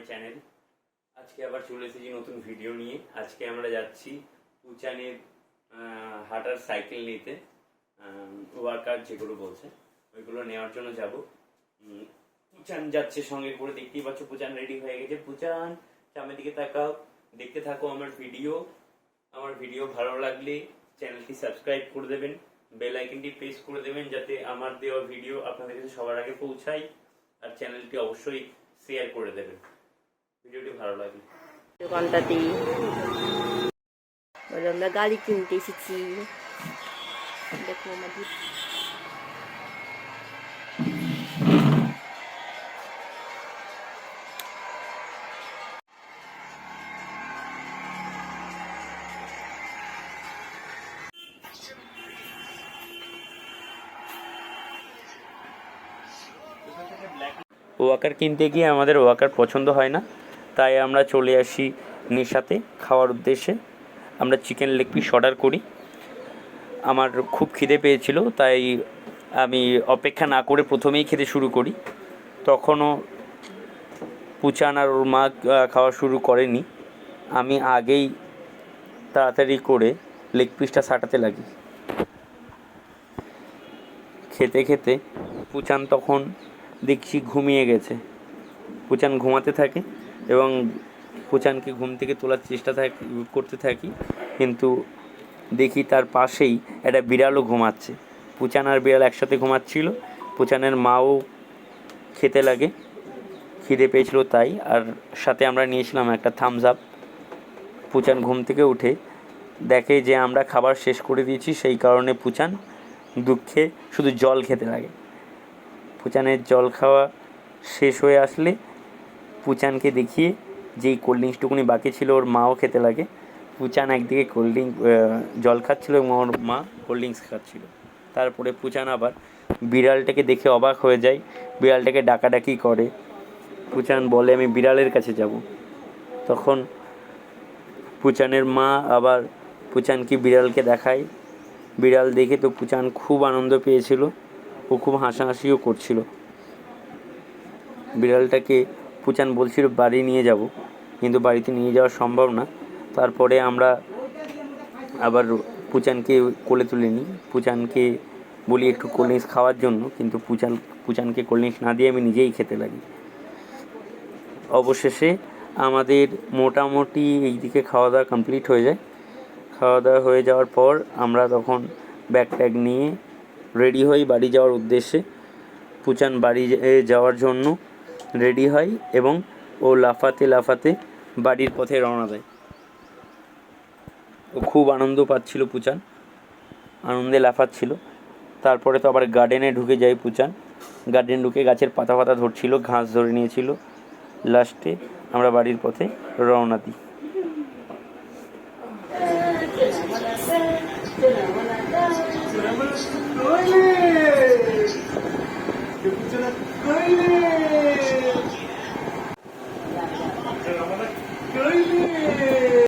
My channel আজকে আবার চলে এসেছি নতুন ভিডিও নিয়ে। আজকে আমরা যাচ্ছি উচানের হাঁটার সাইকেল নিতে। ওয়ার্কার যেগুলো বলছে, ওইগুলো নেওয়ার জন্য যাব। পুচান যাচ্ছে সঙ্গে করে, দেখতেই পাচ্ছ পুচান রেডি হয়ে গেছে। পুচান, সামনের দিকে তাকাও, দেখতে থাকো আমার ভিডিও আমার ভিডিও ভালো লাগলে চ্যানেলটি সাবস্ক্রাইব করে দেবেন বেল আইকনটি প্রেস করে দেবেন, যাতে আমার দেওয়া ভিডিও আপনাদের কাছে সবার আগে পৌঁছায়। আর চ্যানেলটি অবশ্যই শেয়ার করে দেবেন। ভিডিওটি ভালো লাগলে। দোকানটাতেই বলে আমরা গাড়ি কিনতে এসেছি। দেখো আমাদের। ওয়াকার কিনতে গিয়ে আমাদের ওয়াকার পছন্দ হয় না? তাই আমরা চলে আসি নেশাতে খাওয়ার উদ্দেশ্যে। আমরা চিকেন লেগ পিস অর্ডার করি। আমার খুব খিদে পেয়েছিল, তাই আমি অপেক্ষা না করে প্রথমেই খেতে শুরু করি। তখনও পুচান আর ওর মা খাওয়া শুরু করেনি। আমি আগেই তাড়াতাড়ি করে লেগ পিসটা সাটাতে লাগি। খেতে খেতে পুচান তখন দেখছি ঘুমিয়ে গেছে। পুচান ঘুমাতে থাকে। এবং পুচানকে ঘুম থেকে তোলার চেষ্টা থাকি, করতে থাকি, কিন্তু দেখি তার পাশেই একটা বিড়ালও ঘুমাচ্ছে। পুচান আর বিড়াল একসাথে ঘুমাচ্ছিল। পুচানের মাও খেতে লাগে। খিদে পেয়েছিল তাই, আর সাথে আমরা নিয়েছিলাম একটা থামস আপ পুচান ঘুম থেকে উঠে দেখে যে আমরা খাবার শেষ করে দিয়েছি, সেই কারণে পুচান দুঃখে শুধু জল খেতে লাগে। পুচানের জল খাওয়া শেষ হয়ে আসলে পুচানকে দেখিয়ে যেই কোল্ড ড্রিঙ্কসটুকুনি বাকি ছিল, ওর মাও খেতে লাগে। পুচান একদিকে কোল্ড ড্রিঙ্ক জল খাচ্ছিল এবং ওর মা কোল্ড ড্রিঙ্কস খাচ্ছিল। তারপরে পুচান আবার বিড়ালটাকে দেখে অবাক হয়ে যায়, বিড়ালটাকে ডাকাডাকি করে। পুচান বলে, আমি বিড়ালের কাছে যাব। তখন পুচানের মা আবার পুচানকে বিড়ালকে দেখায়। বিড়াল দেখে তো পুচান খুব আনন্দ পেয়েছিল, ও খুব হাসাহাসিও করছিল। বিড়ালটাকে পুচান বলছিল, বাড়ি নিয়ে যাব। কিন্তু বাড়িতে নিয়ে যাওয়া সম্ভব না। তারপরে আমরা আবার পুচানকে কোলে তুলে নিই। পুচানকে বলি, একটু কোল্ড খাওয়ার জন্য। কিন্তু পুচান, পুচানকে কোল্ড ড্রিঙ্কস না দিয়ে আমি নিজেই খেতে লাগি। অবশেষে আমাদের মোটামুটি এই দিকে খাওয়া দাওয়া কমপ্লিট হয়ে যায়। খাওয়া দাওয়া হয়ে যাওয়ার পর আমরা তখন ব্যাগ ট্যাগ নিয়ে রেডি হই বাড়ি যাওয়ার উদ্দেশ্যে। পুচান বাড়ি যাওয়ার জন্য রেডি হয় এবং ও লাফাতে লাফাতে বাড়ির পথে রওনা দেয়। ও খুব আনন্দ পাচ্ছিল পুচান। আনন্দে লাফাচ্ছিল। তারপরে তো আবার গার্ডেনে ঢুকে যায় পুচান। গার্ডেন ঢুকে গাছের পাতা পাতা ধরছিল, ঘাস ধরে নিয়েছিল। লাস্টে আমরা বাড়ির পথে রওনা দিই। Toilet! 頑張れ。